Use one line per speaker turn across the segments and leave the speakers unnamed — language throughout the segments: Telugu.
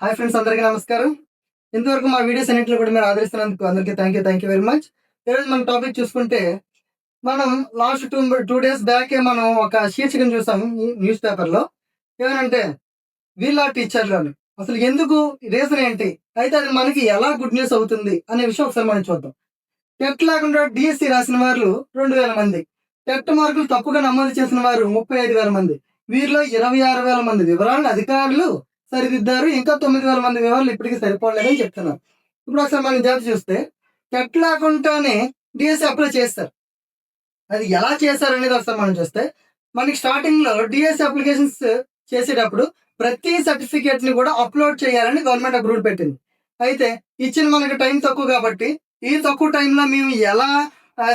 హాయ్ ఫ్రెండ్స్ అందరికీ నమస్కారం. ఇంతవరకు మా వీడియోస్ అన్నింటిలో కూడా మీరు ఆదరిస్తున్నందుకు అందరికీ thank you thank you very much ఈరోజు మన టాపిక్ చూసుకుంటే మనం లాస్ట్ టూ టూ డేస్ బ్యాకే మనం ఒక శీర్షికను చూసాం న్యూస్ పేపర్లో ఏమనంటే వీళ్ళ టీచర్లోని అసలు ఎందుకు రీజన్ ఏంటి? అయితే అది మనకి ఎలా గుడ్ న్యూస్ అవుతుంది అనే విషయం ఒకసారి మనం చూద్దాం. టెట్ లేకుండా డిఎస్సి రాసిన వారు రెండు వేల మంది. టెట్ మార్కులు తప్పుగా నమోదు చేసిన వారు ముప్పై ఐదు వేల మంది. వీరిలో ఇరవై ఆరు వేల మంది. వివరాలను అధికారులు సరిదిద్దారు. ఇంకా తొమ్మిది వేల మంది వివరాలు ఇప్పటికీ సరిపోలేదని చెప్తున్నారు. ఇప్పుడు ఒకసారి మనం జాతి చూస్తే టెట్ లేకుండానే డిఎస్సి అప్లై చేస్తారు. అది ఎలా చేశారు అనేది ఒకసారి మనం చూస్తే మనకి స్టార్టింగ్లో డిఎస్సి అప్లికేషన్స్ చేసేటప్పుడు ప్రతి సర్టిఫికేట్ని కూడా అప్లోడ్ చేయాలని గవర్నమెంట్ ఒక రూల్ పెట్టింది. అయితే ఇచ్చిన మనకి టైం తక్కువ కాబట్టి ఈ తక్కువ టైంలో మేము ఎలా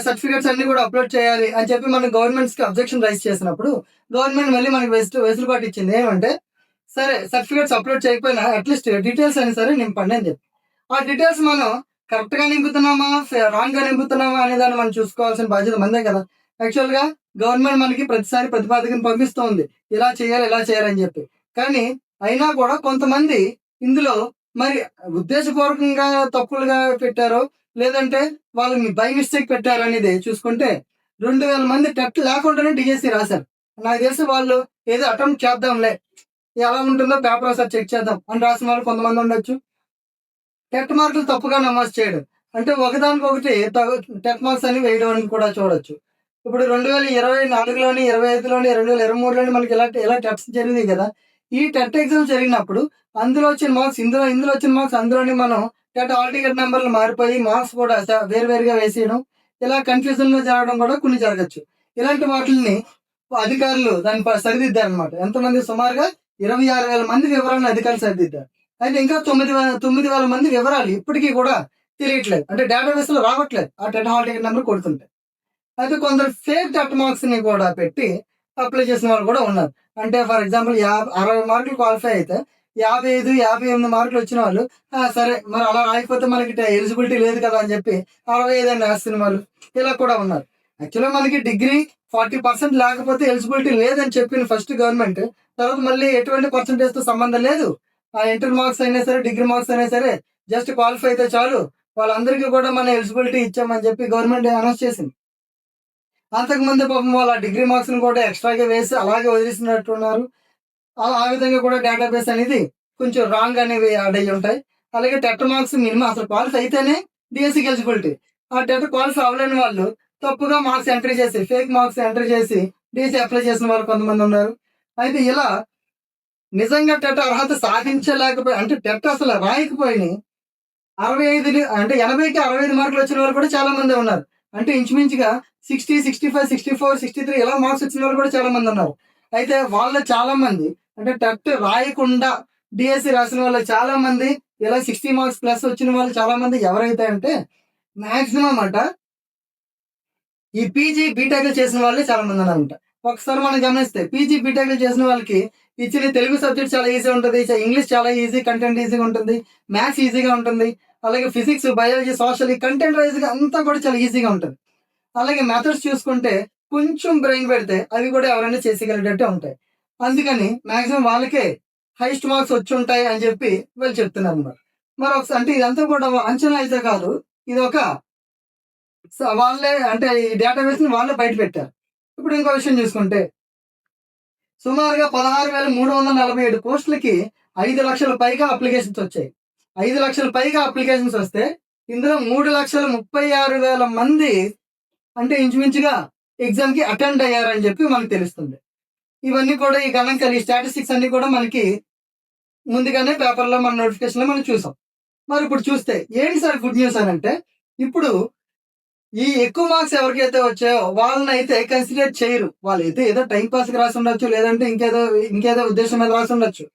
సర్టిఫికేట్స్ అన్ని కూడా అప్లోడ్ చేయాలి అని చెప్పి మనం గవర్నమెంట్స్కి అబ్జెక్షన్ రైజ్ చేసినప్పుడు గవర్నమెంట్ మళ్ళీ మనకి వెసులు వెసులుబాటు ఇచ్చింది. ఏమంటే సరే సర్టిఫికేట్స్ అప్లోడ్ చేయకపోయినా అట్లీస్ట్ డీటెయిల్స్ అయినా సరే నింపండి అని చెప్పి. ఆ డీటెయిల్స్ మనం కరెక్ట్గా నింపుతున్నామా రాంగ్గా నింపుతున్నామా అనే దాన్ని మనం చూసుకోవాల్సిన బాధ్యత మందే కదా. యాక్చువల్గా గవర్నమెంట్ మనకి ప్రతిసారి ప్రతిపాదకను పంపిస్తోంది. ఇలా చేయాలి ఇలా చేయాలని చెప్పి. కానీ అయినా కూడా కొంతమంది ఇందులో మరి ఉద్దేశపూర్వకంగా తప్పులుగా పెట్టారో లేదంటే వాళ్ళు బై మిస్టేక్ పెట్టారు అనేది చూసుకుంటే రెండు వేల మంది టెట్ లేకుండానే డిఎస్సి రాశారు. నాకు తెలిసి వాళ్ళు ఏదో అటెంప్ట్ చేద్దాంలే. ఎలా ఉంటుందో పేపర్ ఒకసారి చెక్ చేద్దాం. అని రాసిన వాళ్ళు కొంతమంది ఉండొచ్చు. టెట్ మార్కులు తప్పుగా నమోదు చేయడం. అంటే ఒకదానికొకటి టెట్ మార్క్స్ అని వేయడం అని కూడా చూడొచ్చు. ఇప్పుడు రెండు వేల ఇరవై నాలుగులోని ఇరవై ఐదులోని రెండు వేల ఇరవై మూడులోని మనకి ఇలా ఇలా టెట్స్ జరిగింది కదా. ఈ టెట్ ఎగ్జామ్ జరిగినప్పుడు అందులో వచ్చిన మార్క్స్ ఇందులో ఇందులో వచ్చిన మార్క్స్ అందులోని మనం టెట్ ఆల్ టికెట్ నెంబర్లు మారిపోయి మార్క్స్ కూడా వేరువేరుగా వేసేయడం. ఇలా కన్ఫ్యూజన్లో జరగడం కూడా కొన్ని జరగచ్చు. ఇలాంటి వాటిని అధికారులు దాన్ని ప- సరిదిద్దారనమాట ఎంతమంది? సుమారుగా ఇరవై ఆరు వేల మంది వివరాలను అధికారులు సరిదిద్దారు. అయితే ఇంకా తొమ్మిది వేల తొమ్మిది వేల మంది వివరాలు ఇప్పటికీ కూడా తెలియట్లేదు. అంటే డేటాబేస్లో రావట్లేదు. ఆ టెట్ హాల్ టికెట్ నెంబర్ కొడుతుంటే. అయితే కొందరు ఫేక్ టెట్ మార్క్స్ని కూడా పెట్టి అప్లై చేసిన వాళ్ళు కూడా ఉన్నారు. అంటే ఫర్ ఎగ్జాంపుల్ యాభై అరవై మార్కులు క్వాలిఫై అయితే యాభై ఐదు యాభై ఎనిమిది మార్కులు వచ్చిన వాళ్ళు సరే మరి అలా రాయకపోతే మనకి ఎలిజిబిలిటీ లేదు కదా అని చెప్పి అరవై ఐదు అని రాస్తున్న వాళ్ళు ఇలా కూడా ఉన్నారు. యాక్చువల్గా మనకి డిగ్రీ ఫార్టీ పర్సెంట్ లేకపోతే ఎలిజిబిలిటీ లేదని చెప్పిన ఫస్ట్ గవర్నమెంట్ తర్వాత మళ్ళీ ఎటువంటి పర్సంటేజ్తో సంబంధం లేదు. ఆ ఇంటర్ మార్క్స్ అయినా సరే డిగ్రీ మార్క్స్ అయినా సరే జస్ట్ క్వాలిఫై అయితే చాలు. వాళ్ళందరికీ కూడా మన ఎలిజిబిలిటీ ఇచ్చామని చెప్పి గవర్నమెంట్ అనౌన్స్ చేసింది. అంతకుముందు పాపం వాళ్ళ డిగ్రీ మార్క్స్ని కూడా ఎక్స్ట్రాగా వేసి అలాగే వదిలేసినట్టున్నారు. ఆ విధంగా కూడా డేటాబేస్ అనేది కొంచెం రాంగ్ అనేవి యాడ్ అయ్యి ఉంటాయి. అలాగే టెట్ మార్క్స్ మినిమం అసలు క్వాలిఫై అయితేనే డిఎస్సికి ఎలిజిబిలిటీ ఆ టెట్ క్వాలిఫై అవ్వలేని వాళ్ళు తప్పుగా మార్క్స్ ఎంట్రీ చేసి ఫేక్ మార్క్స్ ఎంట్రీ చేసి డిఎస్సి అప్లై చేసిన వాళ్ళు కొంతమంది ఉన్నారు. అయితే ఇలా నిజంగా టెట్ అర్హత సాధించలేకపోయి అంటే టెట్ అసలు రాయకపోయి అరవై ఐదు అంటే ఎనభైకి అరవై ఐదు మార్కులు వచ్చిన వాళ్ళు కూడా చాలా మంది ఉన్నారు. అంటే ఇంచుమించుగా sixty sixty five sixty four sixty three ఇలా మార్క్స్ వచ్చిన వాళ్ళు కూడా చాలా మంది ఉన్నారు. అయితే వాళ్ళ చాలా మంది అంటే టెట్ రాయకుండా డిఎస్సి రాసిన వాళ్ళు చాలా మంది ఇలా సిక్స్టీ మార్క్స్ ప్లస్ వచ్చిన వాళ్ళు చాలా మంది ఎవరైతే అంటే మాక్సిమం అంట ఈ పీజీ బీటెక్ చేసిన వాళ్ళే చాలా మంది ఉన్నారంట. ఒకసారి మనం గమనిస్తే పీజీ బీటెక్ చేసిన వాళ్ళకి ఇచ్చిన తెలుగు సబ్జెక్ట్ చాలా ఈజీ ఉంటుంది. ఇంగ్లీష్ చాలా ఈజీ కంటెంట్ ఈజీగా ఉంటుంది. మ్యాథ్స్ ఈజీగా ఉంటుంది. అలాగే ఫిజిక్స్ బయాలజీ సోషల్ ఈ కంటెంట్ వైజ్గా అంతా కూడా చాలా ఈజీగా ఉంటుంది. అలాగే మెథడ్స్ చూసుకుంటే కొంచెం బ్రెయిన్ పెడితే అవి కూడా ఎవరైనా చేసేయగలిగేటట్టే ఉంటాయి. అందుకని మాక్సిమం వాళ్ళకే హైయెస్ట్ మార్క్స్ వచ్చి ఉంటాయి అని చెప్పి వాళ్ళు చెప్తున్నారు అనమాట మరి ఒకసారి అంటే ఇదంతా కూడా అంచనా అయితే కాదు. ఇది ఒక స- వాళ్ళే అంటే ఈ డేటాబేస్ని వాళ్ళే బయట పెట్టారు. ఇప్పుడు ఇంకో విషయం చూసుకుంటే సుమారుగా పదహారు వేల మూడు వందల నలభై ఏడు పోస్టులకి ఐదు లక్షల పైగా అప్లికేషన్స్ వచ్చాయి. ఐదు లక్షల పైగా అప్లికేషన్స్ వస్తే ఇందులో మూడు లక్షల ముప్పై ఆరు వేల మంది అంటే ఇంచుమించుగా ఎగ్జామ్కి అటెండ్ అయ్యారని చెప్పి మనకు తెలుస్తుంది. ఇవన్నీ కూడా ఈ గణాంకాలు ఈ స్టాటిస్టిక్స్ అన్ని కూడా మనకి ముందుగానే పేపర్లో మన నోటిఫికేషన్లో మనం చూసాం. మరి ఇప్పుడు చూస్తే ఏంటి సార్ గుడ్ న్యూస్ అని అంటే ఇప్పుడు ఈ ఎక్కువ మార్క్స్ ఎవరికైతే వచ్చాయో వాళ్ళని అయితే కన్సిడర్ చేయరు. వాళ్ళు అయితే ఏదో టైం పాస్కి రాసి ఉండొచ్చు లేదంటే ఇంకేదో ఇంకేదో ఉద్దేశం మీద రాసి ఉండొచ్చు.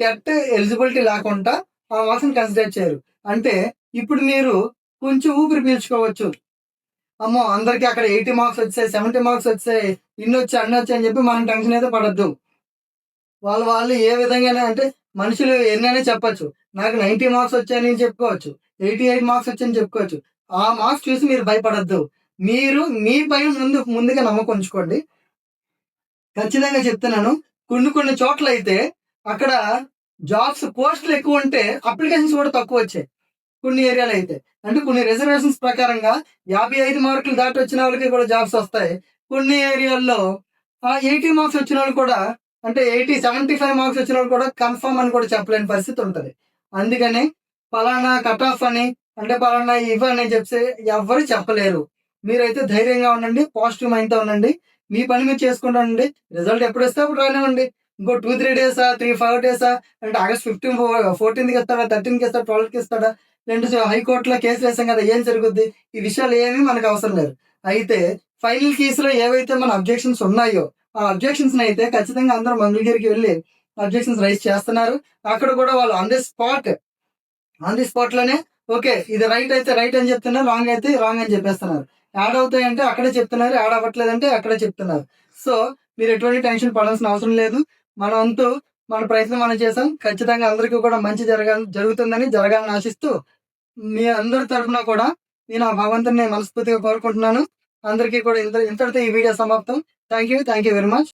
టెట్ ఎలిజిబిలిటీ లేకుండా ఆ మార్క్స్ని కన్సిడర్ చేయరు. అంటే ఇప్పుడు మీరు కొంచెం ఊపిరి పీల్చుకోవచ్చు. అమ్మో అందరికి అక్కడ ఎయిటీ మార్క్స్ వచ్చాయి సెవెంటీ మార్క్స్ వచ్చాయి ఇన్ని వచ్చాయి అన్ని వచ్చాయి అని చెప్పి మనం టెన్షన్ అయితే పడద్దు. వాళ్ళు వాళ్ళు ఏ విధంగా అంటే మనుషులు ఎన్నైనా చెప్పొచ్చు. నాకు నైన్టీ మార్క్స్ వచ్చాయని చెప్పుకోవచ్చు ఎయిటీ ఎయిట్ మార్క్స్ వచ్చాయని చెప్పుకోవచ్చు. ఆ మార్క్స్ చూసి మీరు భయపడద్దు. మీరు మీ పైన ముందు ముందుగా నమ్మకం ఉంచుకోండి ఖచ్చితంగా చెప్తున్నాను. కొన్ని కొన్ని చోట్ల అయితే అక్కడ జాబ్స్ పోస్టులు ఎక్కువ ఉంటే అప్లికేషన్స్ కూడా తక్కువ వచ్చాయి. కొన్ని ఏరియాలో అయితే. అంటే కొన్ని రిజర్వేషన్స్ ప్రకారంగా యాభై ఐదు మార్కులు దాటి వచ్చిన వాళ్ళకి కూడా జాబ్స్ వస్తాయి. కొన్ని ఏరియాల్లో ఎయిటీ మార్క్స్ వచ్చిన వాళ్ళు కూడా అంటే ఎయిటీ సెవెంటీ ఫైవ్ మార్క్స్ వచ్చిన వాళ్ళు కూడా కన్ఫర్మ్ అని కూడా చెప్పలేని పరిస్థితి ఉంటుంది. అందుకని ఫలానా కట్ ఆఫ్ అని అంటే పలానా ఇవ్వని చెప్తే ఎవ్వరు చెప్పలేరు. మీరైతే ధైర్యంగా ఉండండి పాజిటివ్ మైండ్తో ఉండండి. మీ పని మీరు చేసుకుంటూ ఉండండి. రిజల్ట్ ఎప్పుడు వస్తే అప్పుడు రానివ్వండి. ఇంకో టూ త్రీ డేసా త్రీ ఫైవ్ డేసా అంటే ఆగస్ట్ ఫిఫ్టీన్ ఫోర్టీన్త్కి ఇస్తాడా థర్టీన్కి ఇస్తాడా ట్వెల్వ్కి ఇస్తాడా? లేదంటే హైకోర్టులో కేసు వేసాం కదా ఏం జరుగుద్ది? ఈ విషయాలు ఏమీ మనకు అవసరం లేదు. అయితే ఫైనల్ కేసులో ఏవైతే మన అబ్జెక్షన్స్ ఉన్నాయో ఆ అబ్జెక్షన్స్ని అయితే ఖచ్చితంగా అందరూ మంగళగిరికి వెళ్ళి అబ్జెక్షన్స్ రైజ్ చేస్తున్నారు. అక్కడ కూడా వాళ్ళు on the spot on the స్పాట్లోనే okay ఇది రైట్ అయితే రైట్ అని చెప్తున్నారు రాంగ్ అయితే రాంగ్ అని చెప్పేస్తున్నారు. యాడ్ అవుతాయంటే అక్కడే చెప్తున్నారు యాడ్ అవ్వట్లేదంటే అక్కడే చెప్తున్నారు. సో మీరు ఎటువంటి టెన్షన్ పడాల్సిన అవసరం లేదు. మన వంతు మన ప్రయత్నం మనం చేసాం. ఖచ్చితంగా అందరికీ కూడా మంచి జరగాలి జరుగుతుందని జరగాలని ఆశిస్తూ మీ అందరి తరఫున కూడా నేను ఆ భగవంతుని మనస్ఫూర్తిగా కోరుకుంటున్నాను. అందరికీ కూడా ఇంత ఇంతటితో ఈ వీడియో సమాప్తం. Thank you thank you very much